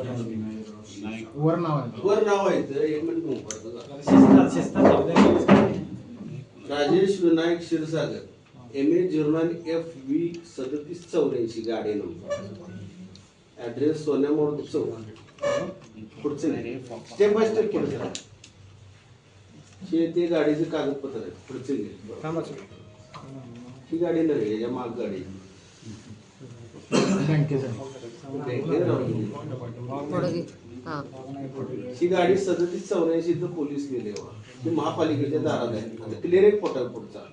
वर नाव आहे. वर नाव आहे एक minute. Rajesh Vinayak Kshirsagar M A zero nine F V सदतीस चौऱ्याऐंशी गाडी नंबर. ऍड्रेस सोन्यामोड चौक. पुढचे स्टेप बाय स्टेप पुढचे हे ते गाडीचे कागदपत्र आहे पुढचे सर. ही गाडी नव्हे याच्या माग गाडी. थोडं घे हा. ही गाडी सदतीस चौऱ्याऐंशी इथं पोलीस गेले ही महापालिकेच्या दारात आहे. क्लिअर एक पोटाल पुढचा.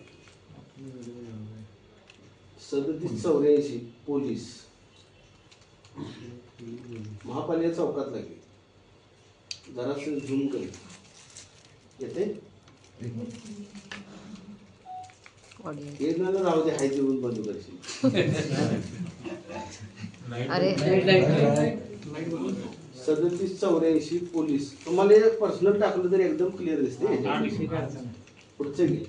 सदतीस चौऱ्याऐंशी पोलीस. महापालिका चौकात लागली. जरासं झूम करी येते? एक ना राहू दे हाय जेवण बंद करशील. अरे. सदतीस चौऱ्याऐंशी पोलीस. तुम्हाला हे पर्सनल टाकलं तर एकदम क्लिअर दिसते. पुढचे घे.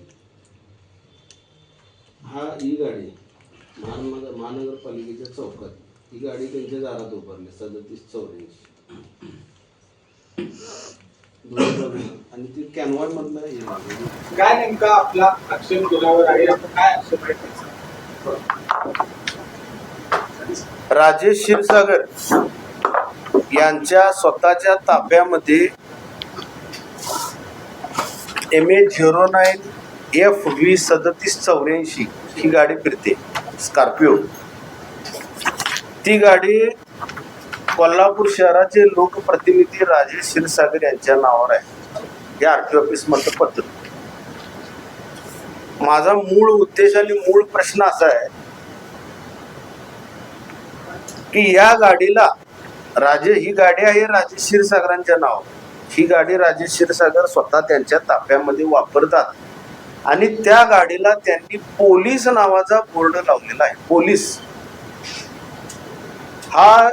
हा ही गाडी. महानगर महानगरपालिकेच्या चौकात. ही गाडी त्यांच्या दारात उभारली. सदतीस चौऱ्याऐंशी. आणि ती कॅनवाय मधलं गाडी. काय नेमका आपला आक्षेप केल्यावर आहे? आपण काय आक्षेप आहे? राजेश क्षीरसागर यांच्या स्वतःच्या ताब्यामध्ये M A zero nine F V सदतीस चौऱ्याऐंशी ही गाडी फिरते. स्कॉर्पिओ ती गाडी कोल्हापूर शहराचे लोकप्रतिनिधी राजेश क्षीरसागर यांच्या नावावर आहे. हे आर टी ऑफिस मधलं पत्र माझा मूळ उद्देश आणि मूळ प्रश्न असा आहे की या गाडीला राजे ही गाडी आहे राजे क्षीरसागरांच्या नाव ही गाडी राजे क्षीरसागर स्वतः त्यांच्या ताफ्यामध्ये वापरतात. आणि त्या गाडीला त्यांनी पोलीस नावाचा बोर्ड लावलेला आहे. पोलीस. हा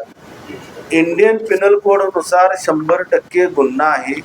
इंडियन पिनल कोडनुसार शंभर टक्के गुन्हा आहे.